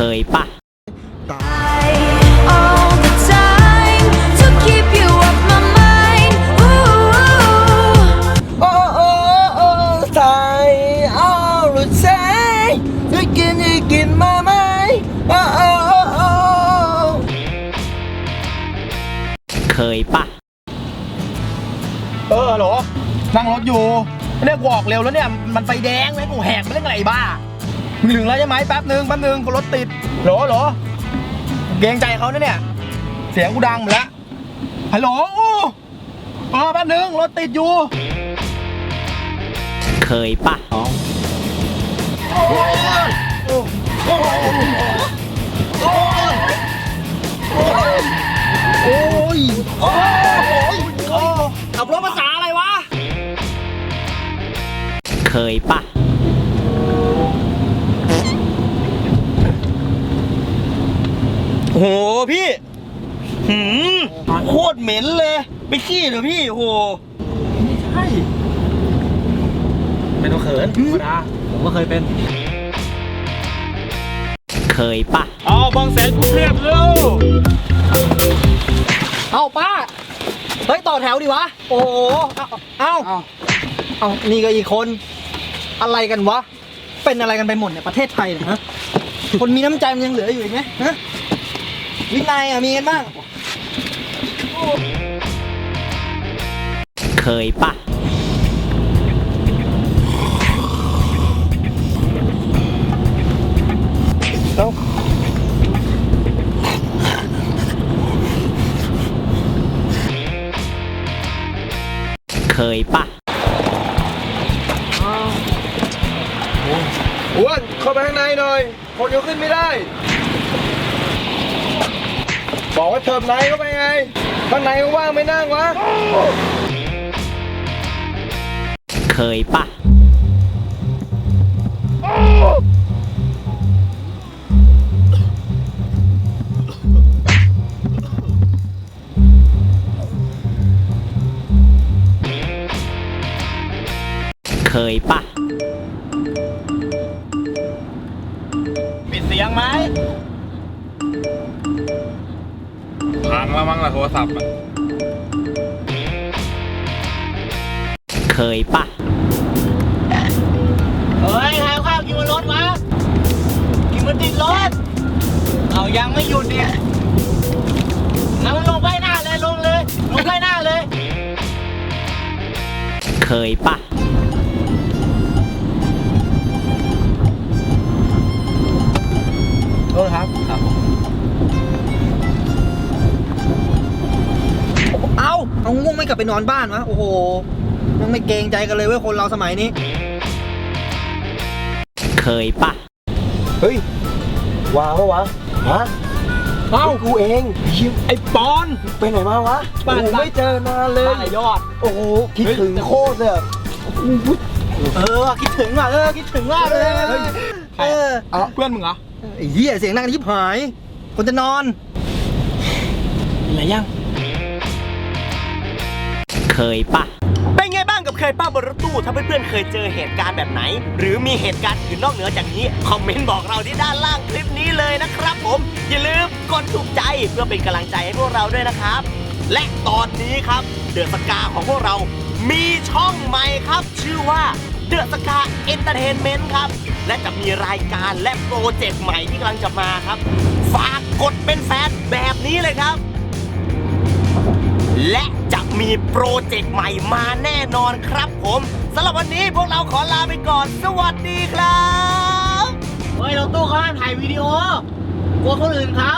เคยปะ all the time to keep you off my mind. Ooh. โอ้โอ้โอ้ใส่เอาหรือใส่จะกินจะกินมาไหมโอ้โอ้โอ้โอ้เคยปะ เออฮัลโหลนั่งรถอยู่เนี่ยกูออกเร็วแล้วเนี่ย มันไฟแดงเลยกูแหกไปเรื่องอะไรบ้า มึงถึงแล้วใช่ไหมแป๊บนึงแป๊บนึงกูรถติดโหลโหลเกรงใจเขานะเนี่ย เสียงกูดังหมดแล้วฮัลโหลอู้เออแป๊บนึงรถติดอยู่เคยปะโอ้ยโอ้ยโอ้ขับรถภาษาอะไรวะ เคยปะ โอ้โหพี่หืมโคตรเหม็นเลย ไปขี้เหรอพี่โอ้โหใช่ไม่ต้องเขินธรรมดาผมก็เคยเป็น เคยปะเอาบางแสนกรุงเทพเร็วเอาป้า เฮ้ย ต่อแถวดิวะ โอ้โหเอาเอาเอานี่ก็อีกคน อะไรกันวะ เป็นอะไรกันไปหมดเนี่ยประเทศไทยเนี่ยฮะคนมีน้ำใจมันยังเหลืออยู่อีกไหมฮะ วินัยอะมีกันบ้าง เคยปะเอ้าเคยปะอ้วนเข้าไปข้างในหน่อย คนยังขึ้นไม่ได้บอกว่า เถิบในเข้าไปไงข้างในว่างไม่นั่งวะ เคยปะเคยปะ แล้วมั้งล่ะโทรศัพท์อะเคยปะเฮ้ยใครเอาข้าวกินบนรถวะกินมันติดรถ เอายังไม่หยุดเนี่ยเอามันลงไปหน้าเลยลงเลย ลงไปหน้าเลย เคยปะโทษครับ ครับเอ เอาง่วงไม่กลับไปนอนบ้านวะโอ้โหยังไม่เกรงใจกันเลยเว้ยคนเราสมัยนี้ เคยปะเฮ้ย วางปะวะฮะเอ้ากูเองไอ้ปอน ไปไหนมาวะบ้านโอ้โหไม่เจอนานเลยป้ายอด โอ้โห คิดถึงโคตรเลยอะเออคิดถึงว่ะเออคิดถึงว่ะเลยเออเอาเพื่อนมึงเหรอไอ้เหี้ยเสียงดังยิบหาย คนจะนอนอะไรยัง เคยปะเป็นไงบ้างกับเคยป้าบนรถตู้ถ้าเพื่อนๆเคยเจอเหตุการณ์แบบไหน หรือมีเหตุการณ์อื่นนอกเหนือจากนี้ คอมเมนต์บอกเราที่ด้านล่างคลิปนี้เลยนะครับผม อย่าลืมกดถูกใจเพื่อเป็นกำลังใจให้พวกเราด้วยนะครับ และตอนนี้ครับเดือดสกาของพวกเรา มีช่องใหม่ครับ ชื่อว่าเดือดสกาเอนเตอร์เทนเมนต์ครับ และจะมีรายการและโปรเจกต์ใหม่ที่กำลังจะมาครับ ฝากกดเป็นแฟนแบบนี้เลยครับ และจะ มีโปรเจกต์ใหม่มาแน่นอนครับผมสำหรับวันนี้พวกเราขอลาไปก่อน สวัสดีครับเฮ้ยรถตู้เขาห้ามถ่ายวิดีโอกลัวคนอื่นเขา